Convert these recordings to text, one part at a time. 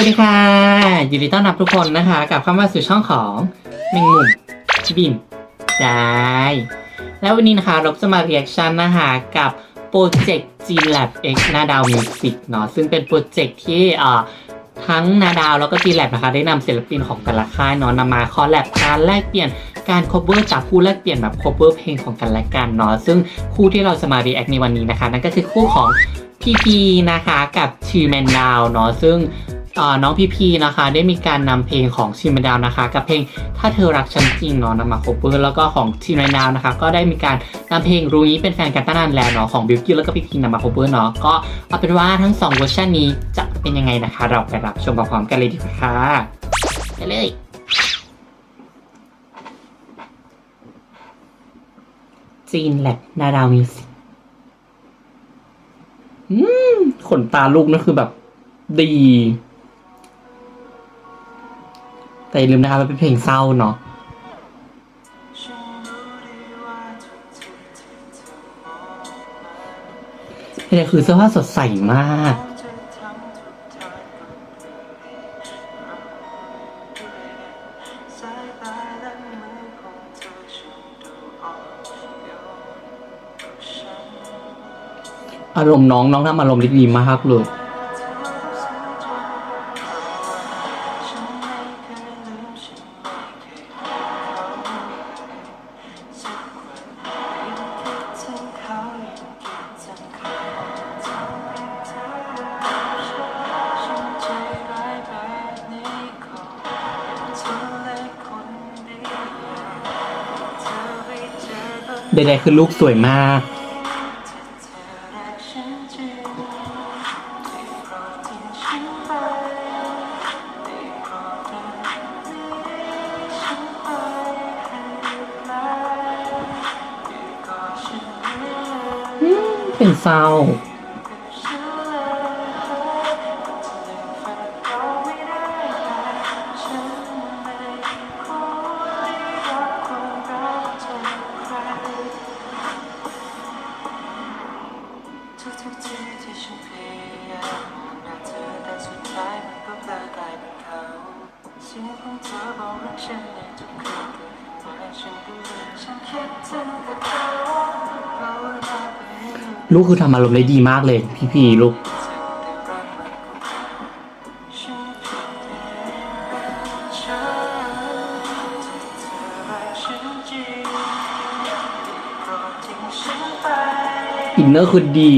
วัสดีค่ะยินดีต้อนรับทุกคนนะคะกลับเข้ามาสู่ช่องของแมงมุมบินได้แล้ววันนี้นะคะเราจะมาเรียกชันนะคะกับโปรเจกต์ G Lab X นาดาวมิวสิกเนาะซึ่งเป็นโปรเจกต์ที่เอ่อทั้งนาดาวแล้วก็ G Lab นะคะ ได้นำศิลปินของแต่ละค่ายเนาะนำมาคอลแลบการแลกเปลี่ยนการ cover จากคู่แลกเปลี่ยนแบบ cover เพลงของกันและกันเนาะซึ่งคู่ที่เราจะมา react ในวันนี้นะคะ นั่นก็คือคู่ของพีพีนะคะกับชีแมนดาวเนาะซึ่ง น้องพีพีนะคะ ได้มีการนำเพลงของชีแมดาวนะคะ กับเพลงถ้าเธอรักฉันจริงเนาะนำมาโคเวอร์แล้วก็ของชีแมนดาวนะคะ ก็ได้มีการนำเพลงรู้นี้เป็นแฟนกันตั้งนานแล้วเนาะของบิวกิ้นแล้วก็พีพีนำมาโคเวอร์เนาะก็เอาเป็นว่าทั้งสองเวอร์ชันนี้จะเป็นยังไงนะคะ เราไปรับชมพร้อมกันเลยดีกว่าค่ะไปเลยจีนแลบนาดาวมิวสิกอืมขนตาลูกนั่นคือแบบดี แต่อย่าลืมนะคะมันเป็นเพลงเศร้าเนาะนี่คือเสื้อผ้าสดใสมากอารมณ์น้องน้องทำอารมณ์ด้ดีมากเลย ดๆคือลูกสวยมากเป็นเศร้า ฉันในทุกคืนเกิดมาฉันก็รู้ฉันคิดถึงแต่เขาเพราะว่าเราเป็นลูกคือทำอารมณ์ได้ดีมากเลย พี่พีลูกอินเนอร์คือดี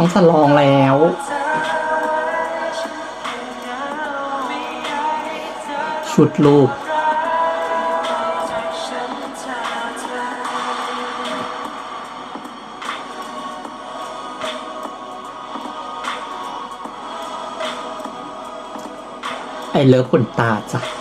น้องสลองแล้ว ชุดลูกไอเลิฟขนตาจ้ะ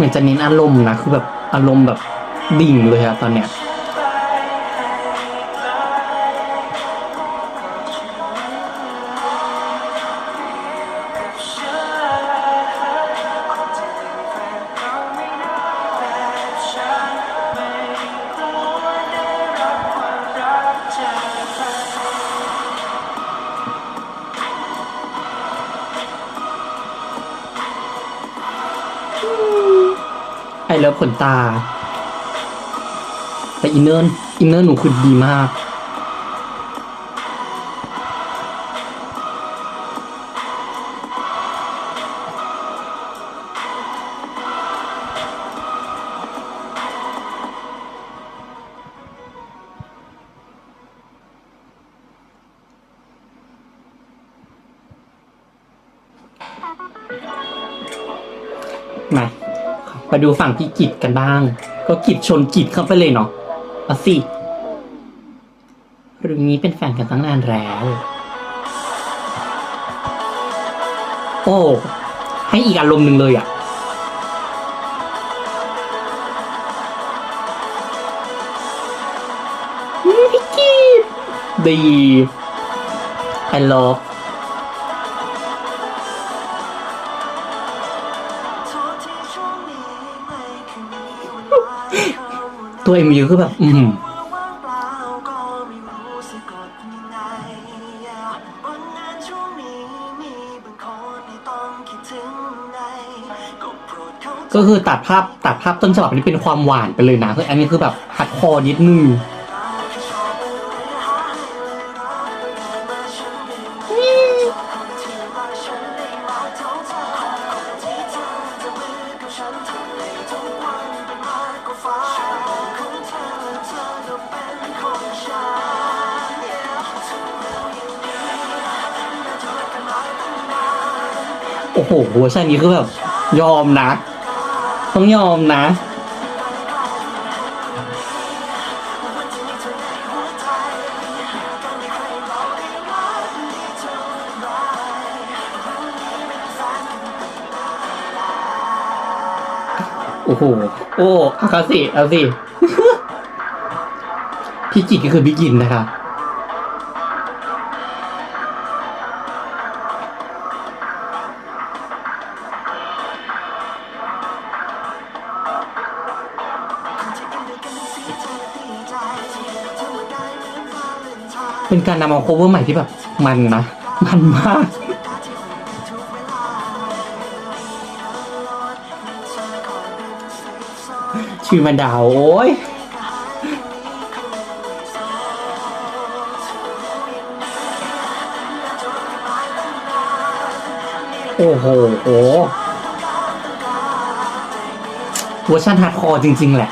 เหมือนจะเน้นอารมณ์นะคือแบบอารมณ์แบบดิ่งเลยอะตอนเนี้ย ขนตา แต่อินเนอร์อินเนอร์หนูคือดีมาก มาดูฝั่งพี่กิจกันบ้าง ก็กิจชนกิจเข้าไปเลยเนาะเอาสิเรื่องนี้เป็นแฟนกันตั้งนานแล้ว โอ้ ให้อีกอารมณ์หนึ่งเลยอะ พี่กิจดี I love ตัวเอ็มยูคือแบบ อืมก็คือตัดภาพตัดภาพต้นฉบับนี้เป็นความหวานไปเลยนะคืออันนี้คือแบบฮัดคอนิดนึง อ้โหเวอร์ชันนี้คือแบบ ยอมนะ ต้องยอมนะ โอ้โห โอ้อาสิเอาสิ พี่กิจก็คือพี่กินนะคะ เป็นการนำเอา cover ใหม่ที่แบบ มันนะ มันมาก ชื่อมันดาวโอ้ยโอ้โหโอ้เวอร์ชันฮาร์ดคอร์จริง ๆ แหละ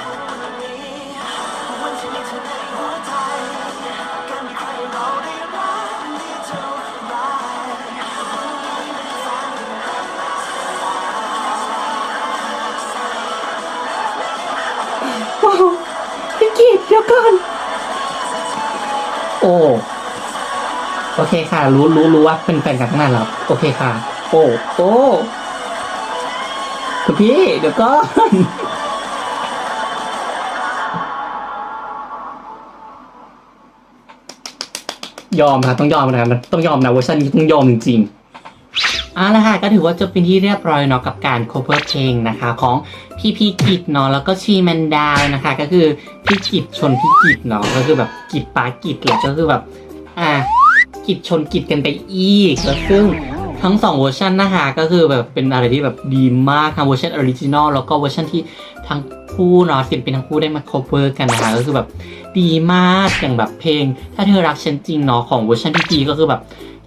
ว้าพี่กีดเดี๋ยวก่อนโอ้ โอเคค่ะ รู้รู้รู้ว่าเป็นแฟนกันตั้งนานแล้วโอเคค่ะ โอ้โอ้คุณพี่ เดี๋ยวก่อนยอมค่ะต้องยอมนะมันต้องยอมนะเวอร์ชันนี้ต้องยอมจริงๆ เอาละค่ะก็ถือว่าจบเป็นที่เรียบร้อยเนาะกับการ cover เพลงนะคะของพี่พีกิจเนาะแล้วก็ชีแมนดาวนะคะ ก็คือพี่กิจชนพี่กิจเนาะก็คือแบบกิจปากิจแหละก็คือแบบอะกิจชนกิจกันไปอีกแล้วซึ่งทั้งสองเวอร์ชันนะคะก็คือแบบเป็นอะไรที่แบบดีมากทั้งเวอร์ชันออริจินอลแล้วก็เวอร์ชันที่ทั้งคู่เนาะศิลปินทั้งคู่ได้มา cover กันนะคะก็คือแบบดีมากอย่างแบบเพลง ถ้าเธอรักฉันจริงเนาะของเวอร์ชันพี่พีก็คือแบบ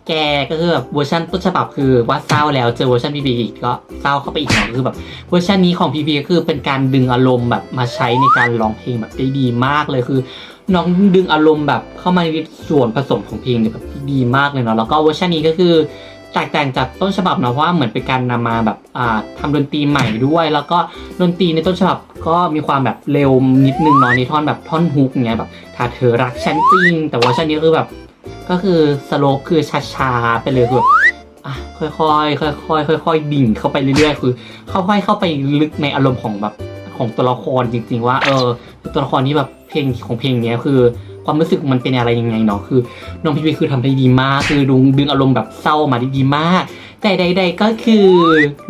แกก็คือแบบเวอร์ชันต้นฉบับคือว่าเศร้าแล้วเจอเวอร์ชันพีพีอีกก็เศร้าเข้าไปอีกเนาะก็คือแบบเวอร์ชันนี้ของพีพีก็คือเป็นการดึงอารมณ์แบบมาใช้ในการร้องเพลงแบบได้ดีมากเลยคือ น้องดึงอารมณ์แบบเข้ามาในส่วนผสมของเพลงเนี่ยแบบดีมากเลยเนาะแล้วก็เวอร์ชันนี้ก็คือแตกต่างจากต้นฉบับเนาะเพราะว่าเหมือนเป็นการนำมาแบบอ่าทำดนตรีใหม่ด้วย แล้วก็ดนตรีในต้นฉบับก็มีความแบบเร็วนิดนึงเนาะในท่อนแบบท่อนฮุกเงี้ยแบบถ้าเธอรักฉันจริงแต่เวอร์ชันนี้คือแบบ ก็คือสโลปคือช้าๆไปเลยคืออะค่อยๆค่อยๆค่อยๆดิ่งเข้าไปเรื่อยๆคือค่อยๆเข้าไปลึกในอารมณ์ของแบบของตัวละครจริง ๆ ว่า เออ ตัวละครที่แบบเพลงของเพลงเนี้ยคือความรู้สึกมันเป็นอะไรยังไงเนาะคือน้องพีพีคือทำได้ดีมาก คือดึงดึงอารมณ์แบบเศร้ามาได้ดีมาก แต่ใด ๆ ก็คือ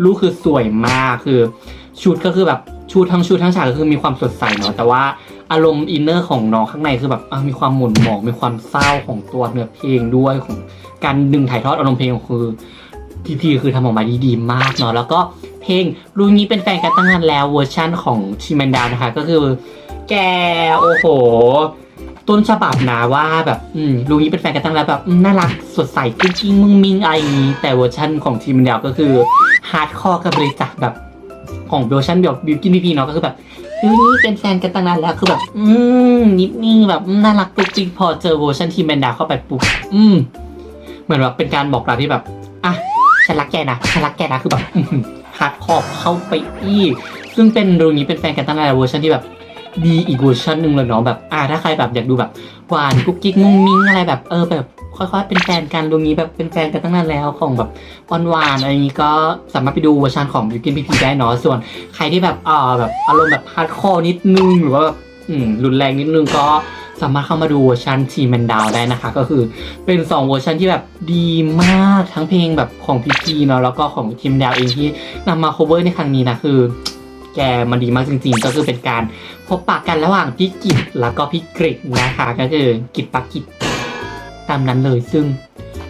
ลูกคือสวยมากคือชุดก็คือแบบชุดทั้งชุดทั้งฉากก็คือมีความสดใสเนาะแต่ว่า อารมณ์อินเนอร์ของน้องข้างในคือแบบมีความหม่นหมองมีความเศร้าของตัวเนื้อเพลงด้วยของการดึงถ่ายทอดอารมณ์เพลงคือพีพีคือทำออกมาดีดีมากเนาะแล้วก็เพลงรู้งี้เป็นแฟนกันตั้งนานแล้วเวอร์ชั่นของชิมันดานะคะ ก็คือแกโอ้โห ต้นฉบับนะว่าแบบอืมลุงนี้เป็นแฟนกันตั้งแล้วแบบน่ารักสดใสกิ้งกิ้งมึงมิงอะไรอย่างนี้ แต่เวอร์ชันของทีมเดียวก็คือฮาร์ดคอร์กับบริจาคแบบของเวอร์ชันแบบบิวกินพีพีเนาะก็คือแบบ นี้เป็นแฟนกันตั้งนานแล้วคือแบบ อืมนิดนึงแบบน่ารักปุ๊บจริงพอเจอเวอร์ชันทีมแมนดาเข้าไปปุ๊บอืม เหมือนแบบเป็นการบอกเราที่แบบอะฉันรักแกนะฉันรักแกนะคือแบบฮาร์ดคอร์เข้าไปอีก ซึ่งเป็นรูนี้เป็นแฟนกันตั้งแต่เวอร์ชันที่แบบดีอีกเวอร์ชันหนึ่งเลยเนาะแบบอ่าถ้าใครแบบอยากดูแบบหวานกุ๊กกิ๊กมุ้งมิ้งอะไรแบบเออแบบ ค่อยๆเป็นแฟนกันรูนี้แบบเป็นแฟนกันตั้งนานแล้วของแบบหวานอะไรนี้ก็สามารถไปดูเวอร์ชันของบิวกินพีพีได้เนาะส่วนใครที่แบบอ่าแบบอารมณ์แบบฮาร์ดคอร์นิดนึงหรือว่าแบบอืมรุนแรงนิดนึงก็สามารถเข้ามาดูเวอร์ชันทีแมนดาวได้นะคะ ก็คือเป็น 2 เวอร์ชันที่แบบดีมากทั้งเพลงแบบของพีพีเนาะแล้วก็ของทีมดาวเองที่นำมา cover ในครั้งนี้นะคือ แกมันดีมากจริงๆ ก็คือเป็นการพบปะกันระหว่างพี่กิจแล้วก็พี่กริกนะคะ ก็คือกิจปักกิจ ตามนั้นเลยซึ่ง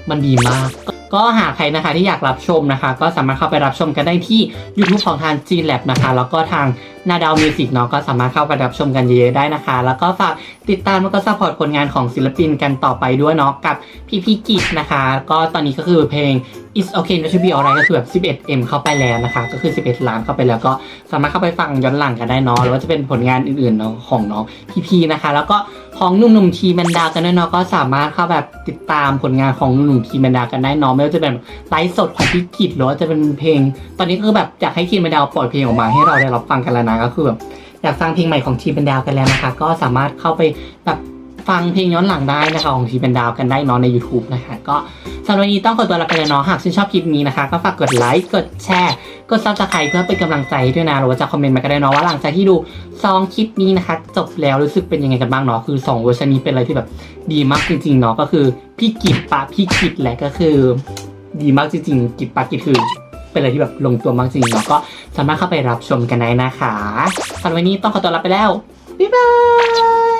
มันดีมาก ก็หากใครนะคะที่อยากรับชมนะคะ ก็สามารถเข้าไปรับชมกันได้ที่ YouTube ของทาง G Lab นะคะ แล้วก็ทาง นาดาวมิวสิกเนาะก็สามารถเข้าไปรับชมกันเยอะๆได้นะคะ แล้วก็ฝากติดตามแล้วก็ซัพพอร์ตผลงานของศิลปินกันต่อไปด้วยเนาะกับพี่พี่กิจนะคะ ก็ตอนนี้ก็คือเพลง It's Okay Not to Be Alright ก็คือแบบ 11M เข้าไปแล้วนะคะ ก็คือ 11 ล้านเข้าไปแล้วก็สามารถเข้าไปฟังย้อนหลังกันได้เนาะหรือว่าจะเป็นผลงานอื่นๆเนาะของน้องพี่พีนะคะ แล้วก็ของหนุ่มๆทีแมนดากันด้วยเนาะก็สามารถเข้าแบบติดตามผลงานของหนุ่มๆทีแมนดากันได้เนาะไม่ว่าจะเป็นไลฟ์สดของพี่กิจหรือว่าจะเป็นเพลง ตอนนี้ก็แบบอยากให้ทีมแมนดาปล่อยเพลงออกมาให้เราได้รับฟังกันแล้วนะก็คือแบบอยากฟังเพลงใหม่ของทีมแมนดาวกันแล้วนะคะ ก็สามารถเข้าไปแบบฟังเพลงย้อนหลังได้นะคะของทีมแมนดาวกันได้เนาะใน YouTube นะคะ ก็สำหรับวันนี้ต้องขอตัวลาไปแล้วเนาะหากชื่นชอบคลิปนี้นะคะ ก็ฝากกดไลค์กดแชร์กดซับสไครต์เพื่อเป็นกำลังใจให้ด้วยนะหรือว่าจะคอมเมนต์มาก็ได้เนาะว่าหลังจากที่ดูซองคลิปนี้นะคะ จบแล้วรู้สึกเป็นยังไงกันบ้างเนาะคือสองเวอร์ชันนี้เป็นอะไรที่แบบดีมากจริงๆเนาะก็คือพี่กิจปะพี่กิจแหละก็คือ ดีมากจริงๆกิจปากิจคือ เป็นอะไรที่แบบลงตัวมากจริงๆแล้วก็สามารถเข้าไปรับชมกันได้นะคะสำหรับวันนี้ต้องขอตัวลาไปแล้วบ๊ายบาย